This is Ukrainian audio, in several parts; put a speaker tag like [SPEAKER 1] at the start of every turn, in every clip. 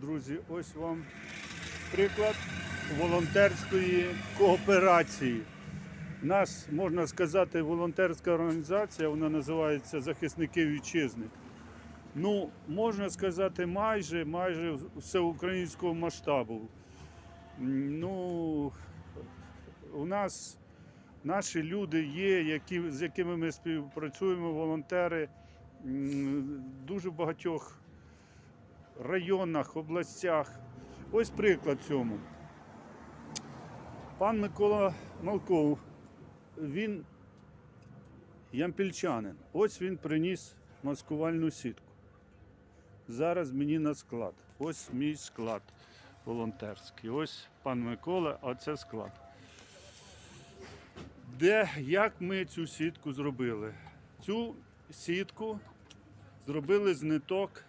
[SPEAKER 1] Друзі, ось вам приклад волонтерської кооперації. Нас, можна сказати, волонтерська організація, вона називається Захисники Вітчизни. Ну, можна сказати, майже, майже всеукраїнського масштабу. Ну, у нас наші люди є, які, з якими ми співпрацюємо, волонтери дуже багатьох районах, областях. Ось приклад цьому. Пан Микола Малков, він ямпільчанин. Ось він приніс маскувальну сітку. Зараз мені на склад. Ось мій склад волонтерський. Ось пан Микола, а це склад. Де, як ми цю сітку зробили? Цю сітку зробили з ниток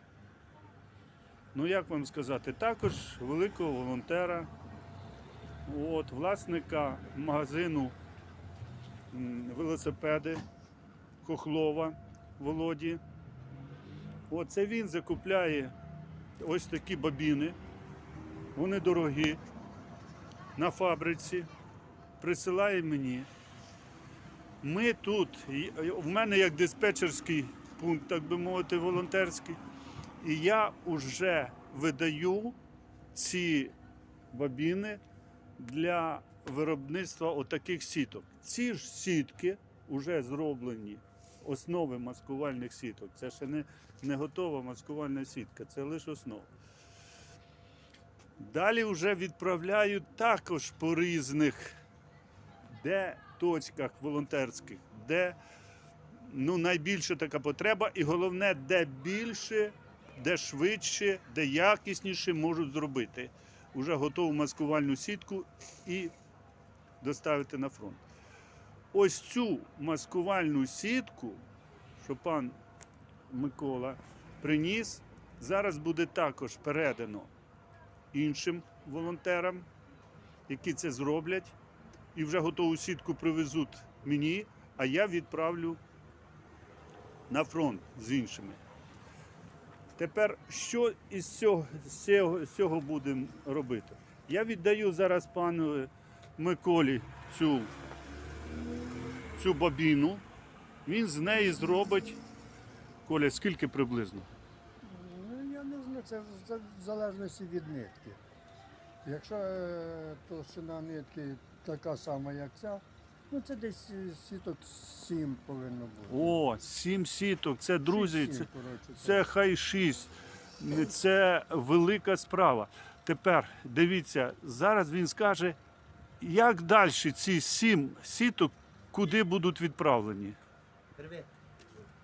[SPEAKER 1] ну як вам сказати, також великого волонтера, от, власника магазину велосипеди Хохлова Володі. Оце він закупляє ось такі бобіни. Вони дорогі на фабриці, присилає мені. Ми тут, в мене як диспетчерський пункт, так би мовити, волонтерський. І я вже видаю ці бобіни для виробництва отаких сіток. Ці ж сітки вже зроблені, основи маскувальних сіток. Це ще не, не готова маскувальна сітка, це лише основа. Далі вже відправляю також по різних де точках волонтерських, де ну, найбільша така потреба, і головне, де більше, де швидше, де якісніше можуть зробити. Уже готову маскувальну сітку і доставити на фронт. Ось цю маскувальну сітку, що пан Микола приніс, зараз буде також передано іншим волонтерам, які це зроблять, і вже готову сітку привезуть мені, а я відправлю на фронт з іншими. Тепер що із цього, з цього, будемо робити? Я віддаю зараз пану Миколі цю, цю бобіну. Він з неї зробить. Коля, скільки приблизно?
[SPEAKER 2] Ну, я не знаю, це в залежності від нитки. Якщо е, товщина нитки така сама, як ця, ну це десь е, сіток 7 повинно бути.
[SPEAKER 1] О, сім сіток. Це друзі,
[SPEAKER 2] Сім,
[SPEAKER 1] це,
[SPEAKER 2] коротше,
[SPEAKER 1] це хай шість. Це велика справа. Тепер дивіться, зараз він скаже, як далі ці сім сіток, куди будуть відправлені.
[SPEAKER 3] Привіт.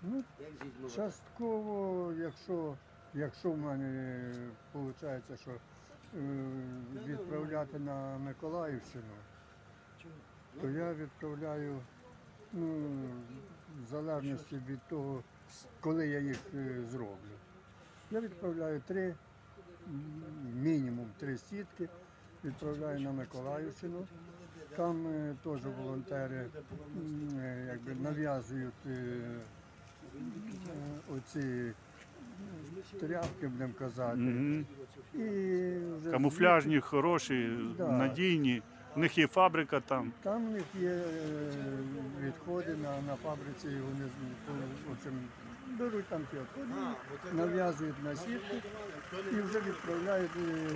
[SPEAKER 2] Ну,
[SPEAKER 3] Як жить
[SPEAKER 2] частково, якщо, якщо в мене виходить, що е, відправляти на Миколаївщину, то я відправляю ну, в залежності від того, коли я їх е, зроблю. Я відправляю три, мінімум три сітки, відправляю на Миколаївщину. Там е, теж волонтери е, якби нав'язують оці тряпки, будемо казати.
[SPEAKER 1] Мгм.
[SPEAKER 2] І вже
[SPEAKER 1] Камуфляжні, хороші,
[SPEAKER 2] Да.
[SPEAKER 1] надійні. В них є фабрика там.
[SPEAKER 2] Там в них є е, відходи на, на фабриці, і вони в общем, беруть там ті відходи, нав'язують на сітку і вже відправляють, е,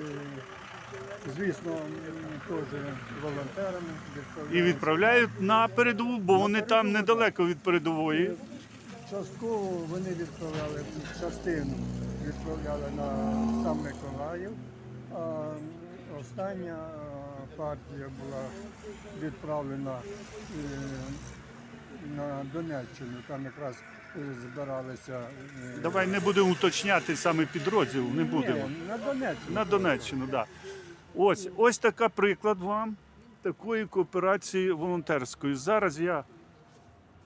[SPEAKER 2] звісно, теж волонтерами.
[SPEAKER 1] І відправляють на передову, бо вони там недалеко від передової.
[SPEAKER 2] Частково вони відправляли частину відправляли на сам Миколаїв, а остання е, партія була відправлена е, на Донеччину. Там якраз е, збиралися е,
[SPEAKER 1] Давай не будемо уточняти саме підрозділ, не будемо.
[SPEAKER 2] Ні, на Донеччину.
[SPEAKER 1] На Донеччину, так. Да. Ось, ось така приклад вам такої кооперації волонтерської. Зараз я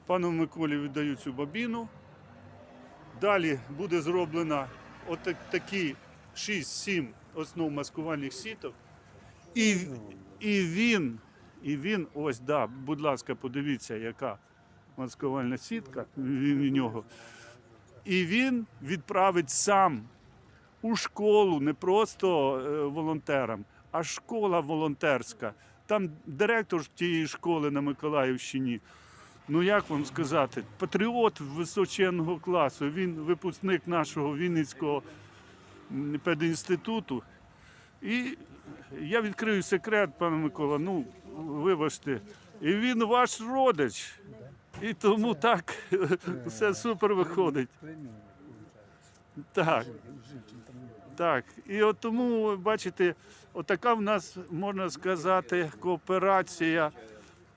[SPEAKER 1] пану Миколі віддаю цю бобіну. Далі буде зроблено отак, такі 6-7 основ маскувальних сіток. І, і він, і він, ось, да, будь ласка, подивіться, яка маскувальна сітка він у нього. І він відправить сам у школу, не просто е, волонтерам, а школа волонтерська. Там директор тієї школи на Миколаївщині. Ну як вам сказати, патріот височенного класу. Він випускник нашого Вінницького педінституту. І я відкрию секрет, пане Микола. Ну, вибачте, і він ваш родич. І тому так все супер виходить. Так. Так, і от тому, бачите, отака в нас, можна сказати, кооперація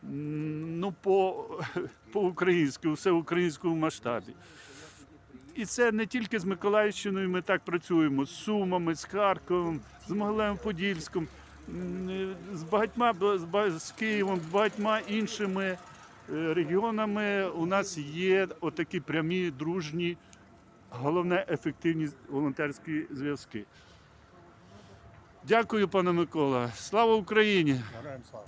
[SPEAKER 1] ну, по, по українськи, у всеукраїнському масштабі. І це не тільки з Миколаївщиною ми так працюємо, з Сумами, з Харковом, з Могилевим Подільським, з багатьма з, ба- з Києвом, з багатьма іншими е, регіонами у нас є отакі прямі дружні головне ефективні волонтерські зв'язки. Дякую, пане Микола. Слава Україні!
[SPEAKER 2] Героям слава.